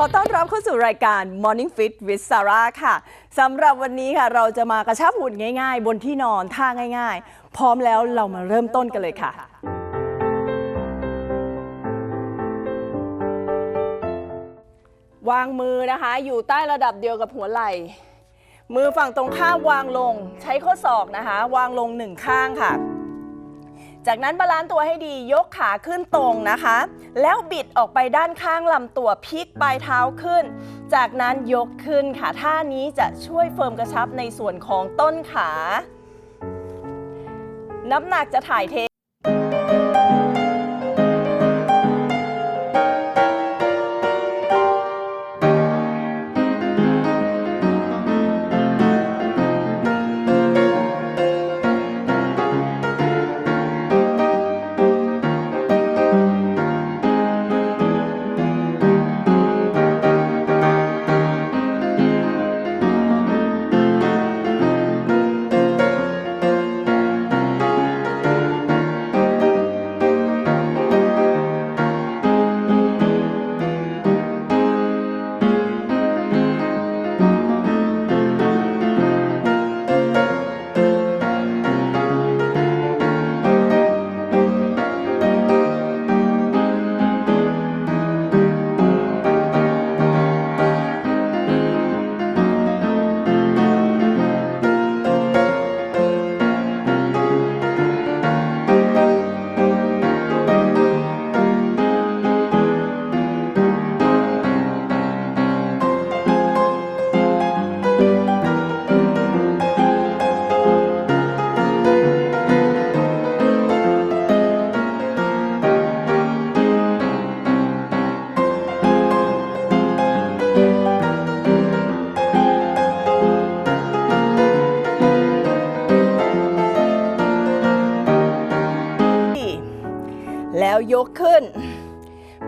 ขอต้อนรับเข้าสู่รายการ Morning Fit with Sarah ค่ะสำหรับวันนี้ค่ะเราจะมากระชับหุ่นง่ายๆ บนที่นอนท่าง่าย ๆ พร้อมแล้วเรามาเริ่มต้นกันเลยค่ะ วางมือนะคะ อยู่ใต้ระดับเดียวกับหัวไหล่ มือฝั่งตรงข้ามวางลง ใช้ข้อศอกนะคะ วางลงหนึ่งข้างค่ะ จากนั้นบาลานซ์ตัวให้ดียกขาขึ้นตรงนะคะ แล้วบิดออกไปด้านข้างลำตัวพลิกปลายเท้าขึ้น จากนั้นยกขึ้นค่ะท่านี้จะช่วยเฟิร์มกระชับในส่วนของต้นขา น้ำหนักจะถ่ายเท แล้วยกขึ้น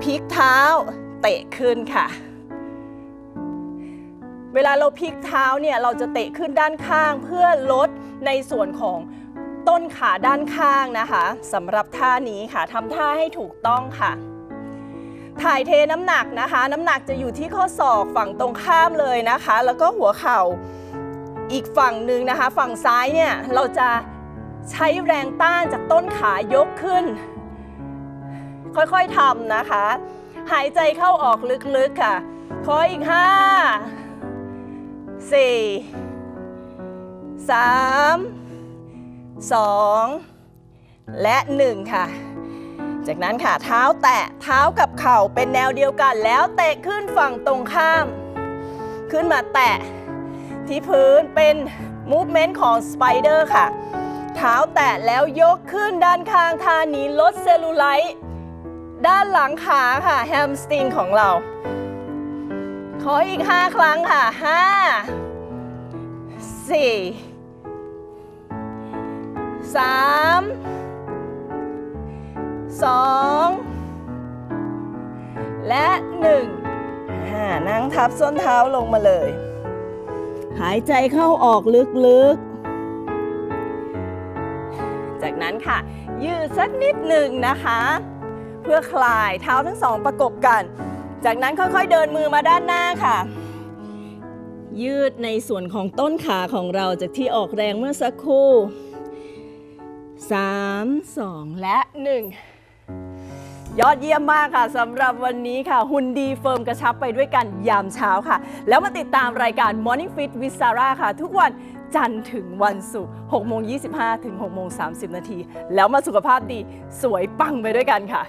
พลิกเท้าเตะขึ้นค่ะ เวลาเราพลิกเท้าเนี่ยเราจะเตะขึ้นด้านข้างเพื่อลดในส่วนของต้นขาด้านข้างนะคะสำหรับท่านี้ค่ะทำท่าให้ถูกต้องค่ะ ถ่ายเทน้ำหนักนะคะ น้ำหนักจะอยู่ที่ข้อศอกฝั่งตรงข้ามเลยนะคะ แล้วก็หัวเข่าอีกฝั่งหนึ่งนะคะ ฝั่งซ้ายเนี่ยเราจะใช้แรงต้านจากต้นขายกขึ้น ค่อยๆทำนะคะ หายใจเข้าออกลึกๆค่ะ ขออีก 5 4 3 2 และ 1 ค่ะ จากนั้นค่ะเท้าแตะเท้ากับเข่าเป็นแนวเดียวกัน แล้วเตะขึ้นฝั่งตรงข้าม ขึ้นมาแตะที่พื้นเป็นมูฟเมนต์ของสไปเดอร์ค่ะ เท้าแตะแล้วยกขึ้นด้านข้างท่านี้ลดเซลลูไลท์ ด้านหลังขาค่ะ แฮมสตริงของเรา ขออีก 5 ครั้งค่ะ 5 4 3 2 และ1อ่านั่งทับส้นเท้าลงมาเลย หายใจเข้าออกลึกๆ จากนั้นค่ะ ยืดสักนิดหนึ่งนะคะ พื่อคลายเท้าทั้งสองประกบกัน จากนั้นค่อยๆเดินมือมาด้านหน้าค่ะ ยืดในส่วนของต้นขาของเราจากที่ออกแรงเมื่อสักครู่ 3 2 และ 1 ยอดเยี่ยมมากค่ะสำหรับวันนี้ค่ะ หุ่นดีเฟิร์มกระชับไปด้วยกันยามเช้าค่ะ แล้วมาติดตามรายการ Morning Fit with Sarah ค่ะ ทุกวันจันทร์ถึงวันศุกร์6โมง25 ถึง6โมง30 นาที แล้วมาสุขภาพดี สวยปังไปด้วยกันค่ะ